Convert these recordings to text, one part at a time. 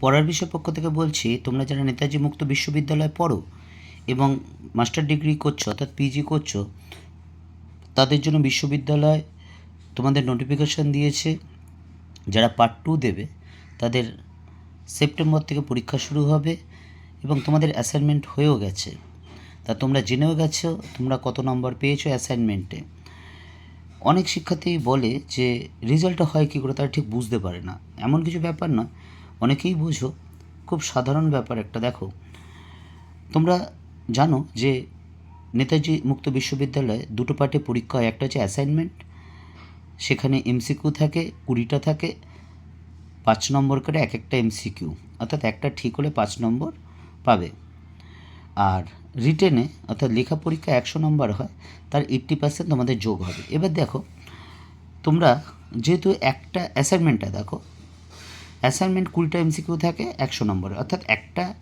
পড়ার বিষয় পক্ষ থেকে বলছি, তোমরা যারা নেতাজি মুক্ত বিশ্ববিদ্যালয়ে পড়ো এবং মাস্টার ডিগ্রি করছ, অর্থাৎ পিজি করছ, তাদের জন্য বিশ্ববিদ্যালয় তোমাদের নোটিফিকেশন দিয়েছে। যারা পার্ট টু দেবে, তাদের সেপ্টেম্বর থেকে পরীক্ষা শুরু হবে এবং তোমাদের অ্যাসাইনমেন্ট হয়েও গেছে। তা তোমরা জেনেও গেছো, তোমরা কত নম্বর পেয়েছ অ্যাসাইনমেন্টে অনেক শিক্ষার্থী বলে যে রেজাল্টটা হয় কী করে তারা ঠিক বুঝতে পারে না। এমন কিছু ব্যাপার নয়। অনেকেই বুঝো, খুব সাধারণ ব্যাপার একটা, দেখো। তোমরা জানো যে নেতাজি মুক্ত বিশ্ববিদ্যালয়ে দুটো পার্টে পরীক্ষা হয়, একটা হচ্ছে অ্যাসাইনমেন্ট সেখানে এমসিকিউ থাকে, কুড়িটা থাকে, পাঁচ নম্বর করে এক একটা এমসিকিউ অর্থাৎ একটা ঠিক হলে পাঁচ নম্বর পাবে। আর রিটেনে, অর্থাৎ লেখা পরীক্ষা একশো নম্বর হয়, তার এইট্টি পার্সেন্ট তোমাদের যোগ হবে। এবার দেখো, তোমরা যেহেতু একটা অ্যাসাইনমেন্টটা দেখো অ্যাসাইনমেন্ট কুড়িটা এমসিকিউ থাকে, একশো নম্বরে। অর্থাৎ একটা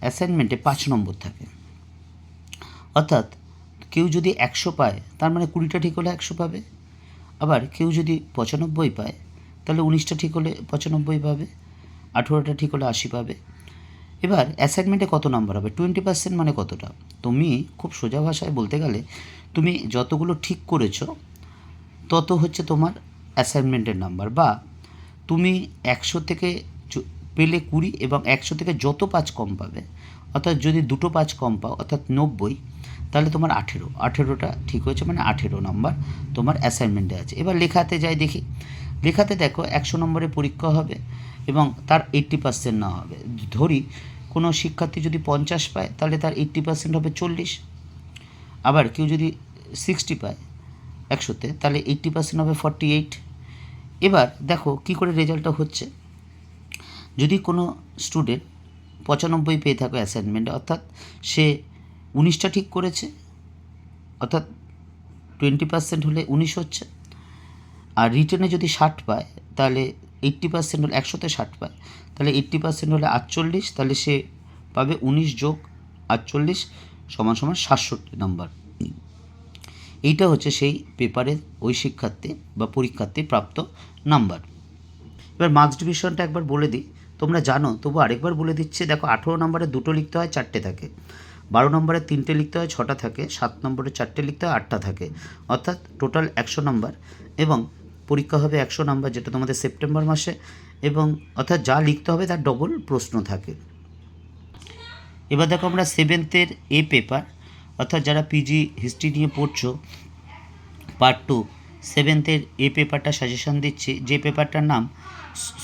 অ্যাসাইনমেন্টে পাঁচ নম্বর থাকে। অর্থাৎ কেউ যদি একশো পায়, তার মানে কুড়িটা ঠিক হলে একশো পাবে। আবার কেউ যদি পঁচানব্বই পায়, তাহলে উনিশটা ঠিক হলে পঁচানব্বই পাবে, আঠেরোটা ঠিক হলে আশি পাবে। এবার অ্যাসাইনমেন্টে কত নাম্বার হবে? টোয়েন্টি পার্সেন্ট মানে কতটা? তুমি খুব সোজা ভাষায় বলতে গেলে, তুমি যতগুলো ঠিক করেছ, তত হচ্ছে তোমার অ্যাসাইনমেন্টের নাম্বার বা তুমি একশো থেকে পেলে কুড়ি এবং একশো থেকে যত পাঁচ কম পাবে, অর্থাৎ যদি দুটো পাঁচ কম পাও, অর্থাৎ নব্বই, তাহলে তোমার আঠেরো। আঠেরোটা ঠিক হয়েছে মানে আঠেরো নম্বর তোমার অ্যাসাইনমেন্টে আছে। এবার লেখাতে যাই দেখি। লেখাতে দেখো একশো নম্বরে পরীক্ষা হবে এবং তার এইট্টি পার্সেন্ট না হবে। ধরি কোনো শিক্ষার্থী যদি পঞ্চাশ পায়, তাহলে তার এইট্টি পার্সেন্ট হবে চল্লিশ। আবার কেউ যদি সিক্সটি পায় একশোতে, তাহলে এইট্টি পার্সেন্ট হবে ফর্টি এইট এবার দেখো কি করে রেজাল্টটা হচ্ছে। যদি কোনো স্টুডেন্ট পঁচানব্বই পেয়ে থাকে অ্যাসাইনমেন্টে অর্থাৎ সে উনিশটা ঠিক করেছে, অর্থাৎ টোয়েন্টি পার্সেন্ট হলে উনিশ হচ্ছে, আর রিটেনে যদি ষাট পায়, তাহলে এইট্টি পার্সেন্ট হলে একশোতে ষাট পায়, তাহলে এইট্টি পার্সেন্ট হলে আটচল্লিশ, তাহলে সে পাবে উনিশ যোগ আটচল্লিশ সমান সমান সাতষট্টি নাম্বার এইটা হচ্ছে সেই পেপারের ওই শিক্ষার্থী বা পরীক্ষার্থী প্রাপ্ত নাম্বার। এবার মার্কস ডিভিশনটা একবার বলে দিই। তোমরা জানো, তবু আরেকবার বলে দিচ্ছি, দেখো আঠেরো নম্বরে দুটো লিখতে হয়, চারটে থাকে। বারো নম্বরে তিনটে লিখতে হয়, ছটা থাকে। সাত নম্বরে চারটে লিখতে হয়, আটটা থাকে। অর্থাৎ টোটাল একশো নম্বর এবং পরীক্ষা হবে একশো নম্বর, যেটা তোমাদের সেপ্টেম্বর মাসে এবং অর্থাৎ যা লিখতে হবে তার ডবল প্রশ্ন থাকে। এবার দেখো আমরা সেভেন্থের এ পেপার অর্থাৎ যারা পিজি হিস্ট্রি নিয়ে পড়ছো পার্ট টু সেভেন্থের এ পেপারটা সাজেশন দিচ্ছি। যে পেপারটার নাম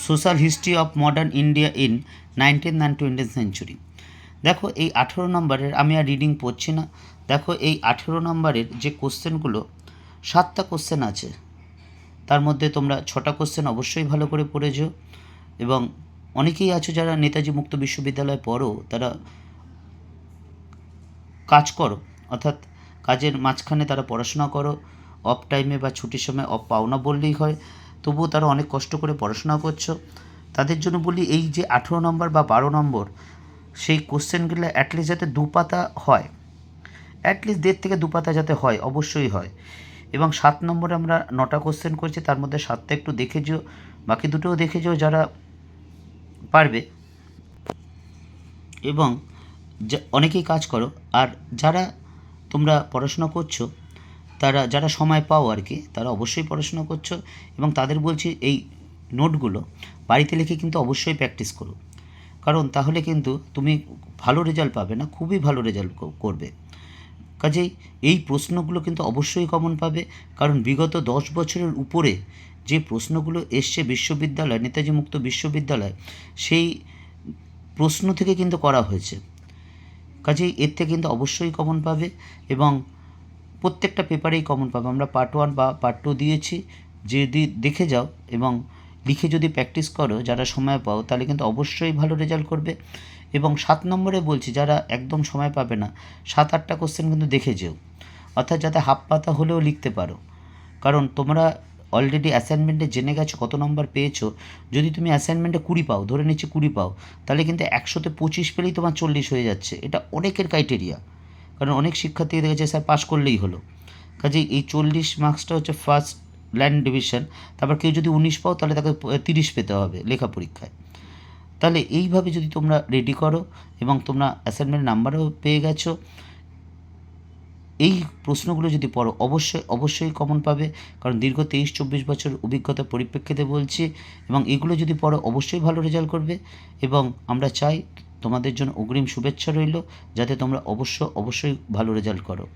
social history of modern India in nineteen and twenty century দেখো এই আঠেরো নম্বরের আমি আর রিডিং পড়ছি না। দেখো এই আঠেরো নম্বরের যে কোশ্চেনগুলো সাতটা কোশ্চেন আছে। তার মধ্যে তোমরা ছটা কোশ্চেন অবশ্যই ভালো করে পড়েছো এবং অনেকেই আছো যারা নেতাজি মুক্ত বিশ্ববিদ্যালয়ে পড়ো, তারা কাজ করো, অর্থাৎ কাজের মাঝখানে তারা পড়াশোনা করো অফ টাইমে বা ছুটির সময় অফ পাও না বললেই হয়, তবুও তারা অনেক কষ্ট করে পড়াশোনা করছ। তাদের জন্য বলি এই যে আঠেরো নম্বর বা বারো নম্বর, সেই কোশ্চেনগুলো অ্যাটলিস্ট যাতে দু পাতা হয় অ্যাটলিস্ট দেড় থেকে দু পাতা যাতে হয়, অবশ্যই হয়। এবং সাত নম্বরে আমরা নটা কোশ্চেন করছি, তার মধ্যে সাতটা একটু দেখে যেও, বাকি দুটোও দেখে যেও যারা পারবে। এবং অনেকেই কাজ করো, আর যারা তোমরা পড়াশোনা করছ, তারা, যারা সময় পাও আর কি, তারা অবশ্যই পড়াশোনা করছ এবং তাদের বলছি এই নোটগুলো বাড়িতে লিখে কিন্তু অবশ্যই প্র্যাকটিস করো। কারণ তাহলে কিন্তু তুমি ভালো রেজাল্ট পাবে না, খুবই ভালো রেজাল্ট করবে। কাজেই এই প্রশ্নগুলো কিন্তু অবশ্যই কমন পাবে, কারণ বিগত দশ বছরের উপরে যে প্রশ্নগুলো এসছে বিশ্ববিদ্যালয়, নেতাজি মুক্ত বিশ্ববিদ্যালয়, সেই প্রশ্ন থেকে কিন্তু করা হয়েছে। কাজেই এর থেকে কিন্তু অবশ্যই কমন পাবে এবং প্রত্যেকটা পেপারেই কমন পাবে। আমরা পার্ট ওয়ান বা পার্ট টু দিয়েছি, যদি দেখে যাও এবং লিখে যদি প্র্যাকটিস করো, যারা সময় পাও, তাহলে কিন্তু অবশ্যই ভালো রেজাল্ট করবে। এবং সাত নম্বরে বলছি, যারা একদম সময় পাবে না, সাত আটটা কোশ্চেন কিন্তু দেখে যেও। অর্থাৎ যাতে হাফ পাতা হলেও লিখতে পারো। কারণ তোমরা অলরেডি অ্যাসাইনমেন্টে জেনে গেছো কত নম্বর পেয়েছ, যদি তুমি অ্যাসাইনমেন্টে কুড়ি পাও, ধরে নিচ্ছি কুড়ি পাও, তাহলে কিন্তু একশোতে পঁচিশ পেলেই তোমার চল্লিশ হয়ে যাচ্ছে। এটা অনেকের ক্রাইটেরিয়া কারণ অনেক শিক্ষার্থী দেখেছে, স্যার পাস করলেই হলো। কাজেই এই চল্লিশ মার্কসটা হচ্ছে ফার্স্ট ল্যান্ড ডিভিশন তারপর কেউ যদি উনিশ পাও, তাহলে তাকে তিরিশ পেতে হবে লেখা পরীক্ষায়। তাহলে এইভাবে যদি তোমরা রেডি করো এবং তোমরা অ্যাসাইনমেন্ট নাম্বারও পেয়ে গেছো এই প্রশ্নগুলো যদি পড়ো, অবশ্যই অবশ্যই কমন পাবে। কারণ দীর্ঘ তেইশ, চব্বিশ বছর অভিজ্ঞতার পরিপ্রেক্ষিতে বলছি এবং এগুলো যদি পড়ো, অবশ্যই ভালো রেজাল্ট করবে এবং আমরা চাই তোমাদের জন্য অগ্রিম শুভেচ্ছা রইল, যাতে তোমরা অবশ্য, অবশ্যই ভালো রেজাল্ট করো।